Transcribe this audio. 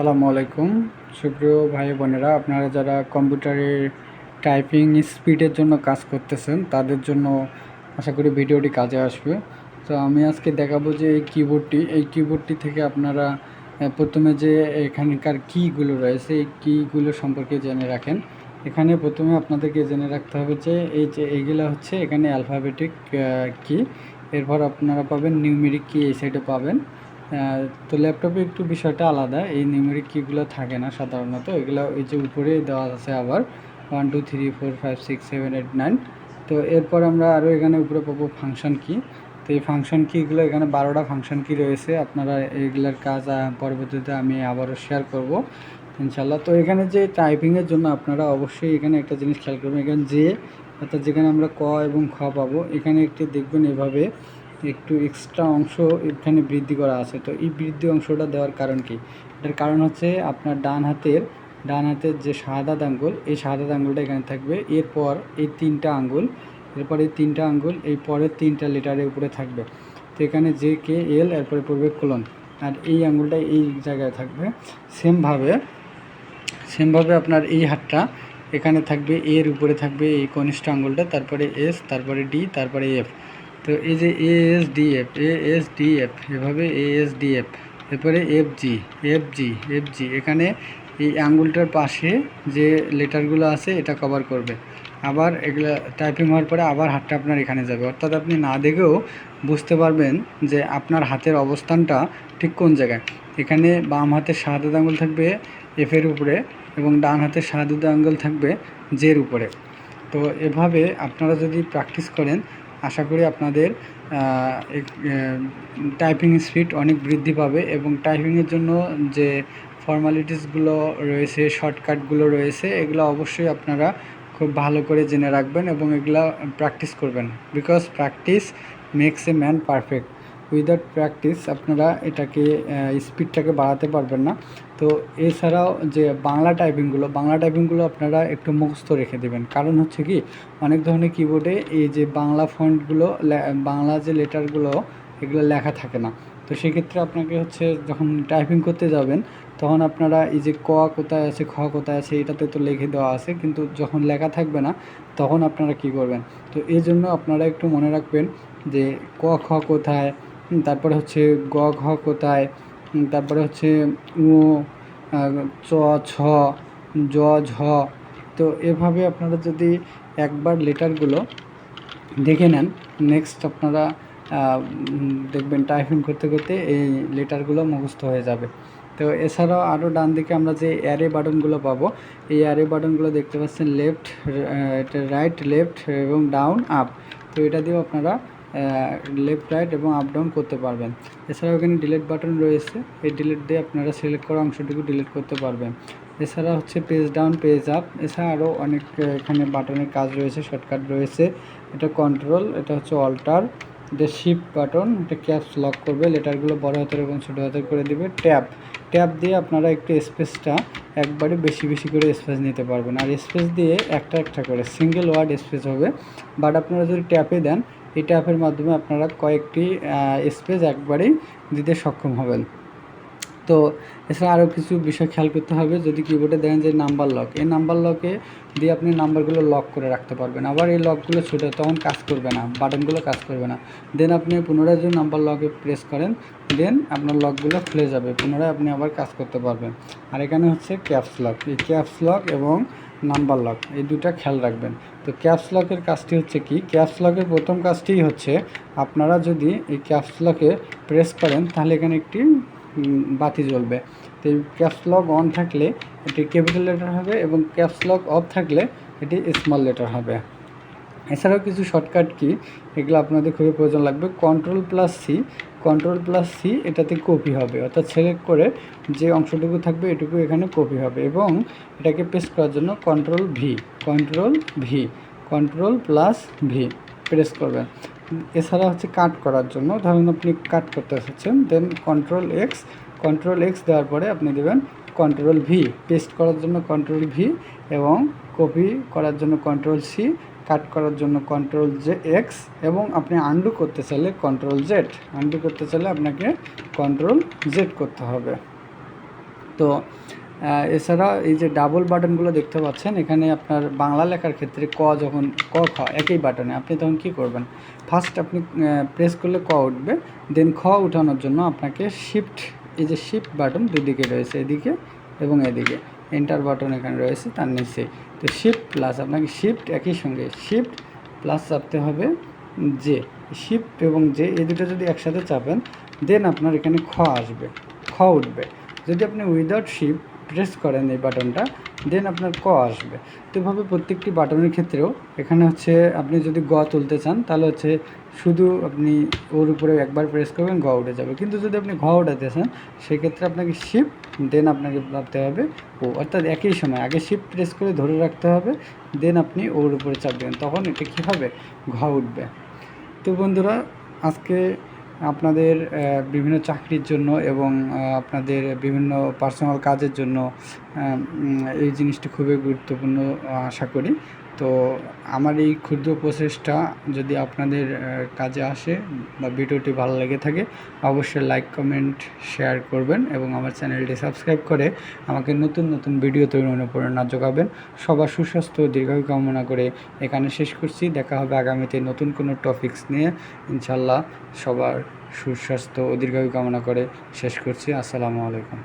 আসসালামু আলাইকুম। সুপ্রিয় ভাই বোনেরা, আপনারা যারা কম্পিউটারের টাইপিং স্পিডের জন্য কাজ করতেছেন, তাদের জন্য আশা করি ভিডিওটি কাজে আসবে। তো আমি আজকে দেখাবো যে এই কিবোর্ডটি এই কিবোর্ডটি থেকে আপনারা প্রথমে যে এখানকার কীগুলো রয়েছে, এই কীগুলো সম্পর্কে জেনে রাখেন। এখানে প্রথমে আপনাদেরকে জেনে রাখতে হবে যে এই যে এইগুলো হচ্ছে এখানে অ্যালফাবেটিক কি এরপর আপনারা পাবেন নিউমেরিক কি এই সাইডে পাবেন। তো ল্যাপটপে একটু বিষয়টা আলাদা। এই নিউমেরিক কিগুলো থাকে না সাধারণত, এগুলো ওই যে উপরে দেওয়া আছে আবার one two three four five six seven eight nine তো এরপর আমরা আরও এখানে উপরে পাবো ফাংশন কি তো এই ফাংশন কিগুলো এখানে বারোটা ফাংশন কি রয়েছে, আপনারা এগুলোর কাজ পরবর্তীতে আমি আবারও শেয়ার করব ইনশাল্লাহ তো এখানে যে টাইপিংয়ের জন্য আপনারা অবশ্যই এখানে একটা জিনিস খেয়াল করবেন, এখানে যে, অর্থাৎ যেখানে আমরা ক এবং খ পাবো, এখানে একটি দেখবেন এভাবে একটু এক্সট্রা অংশ এখানে বৃদ্ধি করা আছে। তো এই বৃদ্ধি অংশটা দেওয়ার কারণ কি? এটার কারণ হচ্ছে আপনার ডান হাতের ডান হাতের যে শাহাদাত আঙ্গুল, এই শাহাদাত আঙ্গুলটা এখানে থাকবে। এরপর এই তিনটা আঙ্গুল, এরপর এই তিনটা আঙ্গুল এই পরের তিনটা লেটারের উপরে থাকবে। তো এখানে জে কে এল এরপরে পড়বে কোলন আর এই আঙ্গুলটা এই জায়গায় থাকবে। সেমভাবে সেমভাবে আপনার এই হাতটা এখানে থাকবে, এর উপরে থাকবে এই কনিষ্ঠ আঙ্গুলটা, তারপরে এস তারপরে ডি তারপরে এফ তো এই যে A S D F A S D F এভাবে এ এস ডি এফ এরপরে F G F G F G এখানে এই আঙ্গুলটার পাশে যে লেটারগুলো আছে এটা কভার করবে। আবার এগুলো টাইপিং হওয়ার পরে আবার হাতটা আপনার এখানে যাবে। অর্থাৎ আপনি না দেখেও বুঝতে পারবেন যে আপনার হাতের অবস্থানটা ঠিক কোন জায়গায়। এখানে বাম হাতের শাহাদাত আঙ্গুল থাকবে এফের উপরে এবং ডান হাতের শাহাদাত আঙ্গুল থাকবে জের উপরে। তো এভাবে আপনারা যদি প্র্যাকটিস করেন আশা করি আপনাদের টাইপিং স্পিড অনেক বৃদ্ধি পাবে এবং টাইপিংয়ের জন্য যে ফর্মালিটিসগুলো রয়েছে শর্টকাটগুলো রয়েছে, এগুলো অবশ্যই আপনারা খুব ভালো করে জেনে রাখবেন এবং এগুলো প্র্যাকটিস করবেন। Because practice makes a man perfect without practice আপনারা এটাকে স্পিডটাকে বাড়াতে পারবেন না। তো এছাড়াও যে বাংলা টাইপিংগুলো বাংলা টাইপিংগুলো আপনারা একটু মুখস্থ রেখে দেবেন। কারণ হচ্ছে কি, অনেক ধরনের কিবোর্ডে এই যে বাংলা ফন্টগুলো বাংলা যে লেটারগুলো, এগুলো লেখা থাকে না। তো সেক্ষেত্রে আপনাকে হচ্ছে যখন টাইপিং করতে যাবেন, তখন আপনারা এই যে ক কোথায় আছে, খ কোথায় আছে, এটাতে তো লিখে দেওয়া আছে। কিন্তু যখন লেখা থাকবে না, তখন আপনারা কি করবেন? তো এই জন্য আপনারা একটু মনে রাখবেন যে ক, খ কোথায় তারপরে হচ্ছে গ, ঘ কোথায়? তারপরে হচ্ছে উ চ ছ জ, ঝ। তো এভাবে আপনারা যদি একবার লেটারগুলো দেখে নেন নেক্সট আপনারা দেখবেন টাইপিং করতে করতে এই লেটারগুলো মুখস্থ হয়ে যাবে। তো এছাড়াও আরও ডান দিকে আমরা যে অ্যারে বাটনগুলো পাবো, এই অ্যারে বাটনগুলো দেখতে পাচ্ছেন লেফট রাইট লেফট এবং ডাউন আপ তো এটা দিয়েও আপনারা লেফট রাইট এবং আপ ডাউন করতে পারবেন। এছাড়াও এখানে ডিলিট বাটন রয়েছে। এই ডিলিট দিয়ে আপনারা সিলেক্ট করা অংশটুকু ডিলিট করতে পারবেন। এছাড়া হচ্ছে পেজ ডাউন পেজ আপ এছাড়া আরও অনেক এখানে বাটনের কাজ রয়েছে শর্টকাট রয়েছে। এটা কন্ট্রোল এটা হচ্ছে অল্টার এটা শিফট বাটন এটা ক্যাপস লক করবে। লেটারগুলো বড় হাতের এবং ছোটো হাতের করে দিবে। ট্যাব ট্যাব দিয়ে আপনারা একটু স্পেসটা একবারে বেশি বেশি করে স্পেস নিতে পারবেন। আর স্পেস দিয়ে একটা একটা করে সিঙ্গেল ওয়ার্ড স্পেস হবে। বাট আপনারা যদি ট্যাপে দেন এই ট্যাপের মাধ্যমে আপনারা কয়েকটি স্পেস একবারেই দিতে সক্ষম হবেন। তো এছাড়া আরও কিছু বিষয় খেয়াল করতে হবে, যদি কিবোর্ডে দেখেন যে নাম্বার লক এই নাম্বার লকে দিয়ে আপনি নাম্বারগুলো লক করে রাখতে পারবেন। আবার এই লকগুলো ছোটো, তখন কাজ করবে না বাটনগুলো কাজ করবে না। দেন আপনি পুনরায় যদি নাম্বার লকে প্রেস করেন দেন আপনার লকগুলো খুলে যাবে, পুনরায় আপনি আবার কাজ করতে পারবেন। আর এখানে হচ্ছে ক্যাপস লক এই ক্যাপস লক এবং নাম্বার লক, এই দুটা খেয়াল রাখবেন। তো ক্যাপস লকের কাজটি হচ্ছে কি? ক্যাপস লকের প্রথম কাজটিই হচ্ছে আপনারা যদি এই ক্যাপস লকে প্রেস করেন, তাহলে এখানে একটি বাতি জ্বলবে। তো এই ক্যাপস লক অন থাকলে এটি ক্যাপিটাল লেটার হবে এবং ক্যাপস লক অফ থাকলে এটি স্মল লেটার হবে। এছাড়াও কিছু শর্টকাট কি? এগুলো আপনাদের খুবই প্রয়োজন লাগবে। Control plus C control plus C এটাতে কপি হবে। অর্থাৎ সিলেক্ট করে যে অংশটুকু থাকবে, এটুকু এখানে কপি হবে এবং এটাকে পেস্ট করার জন্য control V control V control plus V press করবেন। এছাড়া হচ্ছে কাট করার জন্য, ধরুন আপনি কাট করতে এসেছেন then control X control X দেওয়ার পরে আপনি দেবেন কন্ট্রোল ভি পেস্ট করার জন্য কন্ট্রোল ভি এবং কপি করার জন্য কন্ট্রোল সি কাট করার জন্য কন্ট্রোল জে এক্স এবং আপনি আন্ডু করতে চাইলে কন্ট্রোল জেড আন্ডু করতে চাইলে আপনাকে কন্ট্রোল জেড করতে হবে। তো এছাড়া এই যে ডাবল বাটনগুলো দেখতে পাচ্ছেন, এখানে আপনার বাংলা লেখার ক্ষেত্রে ক যখন, ক, খ একই বাটনে আপনি তখন কি করবেন? ফার্স্ট আপনি প্রেস করলে ক উঠবে দেন খ উঠানোর জন্য আপনাকে শিফট এই যে শিফট বাটন দুদিকে রয়েছে, এদিকে এবং এদিকে। এন্টার বাটন এখানে রয়েছে, তার নিচে। তো শিফট প্লাস আপনাকে শিফট একই সঙ্গে শিফট প্লাস চাপতে হবে যে শিফট এবং যে এই দুটো যদি একসাথে চাপেন দেন আপনার এখানে খ আসবে, খ উঠবে। যদি আপনি উইদাউট শিফট প্রেস করেন এই বাটনটা দেন আপনার ক আসবে। তো এভাবে প্রত্যেকটি বাটনের ক্ষেত্রেও এখানে হচ্ছে আপনি যদি গ তুলতে চান, তাহলে হচ্ছে শুধু আপনি ওর উপরে একবার প্রেস করবেন ঘ উঠে যাবে। কিন্তু যদি আপনি ঘ উঠাতে চান, সেক্ষেত্রে আপনাকে শিফট দেন আপনাকে ভাবতে হবে ও, অর্থাৎ একই সময় আগে শিফট প্রেস করে ধরে রাখতে হবে দেন আপনি ওর উপরে চাপ দেবেন। তখন এটা কী হবে? ঘ উঠবে। তো বন্ধুরা, আজকে আপনাদের বিভিন্ন চাকরির জন্য এবং আপনাদের বিভিন্ন পার্সোনাল কাজের জন্য এই জিনিসটি খুবই গুরুত্বপূর্ণ আশা করি। তো আমার এই ক্ষুদ্র প্রচেষ্টা যদি আপনাদের কাজে আসে বা ভিডিওটি ভালো লেগে থাকে, অবশ্যই লাইক কমেন্ট শেয়ার করবেন এবং আমার চ্যানেলটি সাবস্ক্রাইব করে আমাকে নতুন নতুন ভিডিও তৈরি অনুপ্রেরণা যোগাবেন। সবার সুস্বাস্থ্য দীর্ঘায়ু কামনা করে এখানে শেষ করছি। দেখা হবে আগামীতে নতুন কোনো টপিকস নিয়ে। ইনশাল্লাহ সবার সুস্বাস্থ্য ও দীর্ঘায়ু কামনা করে শেষ করছি। আসসালামু আলাইকুম।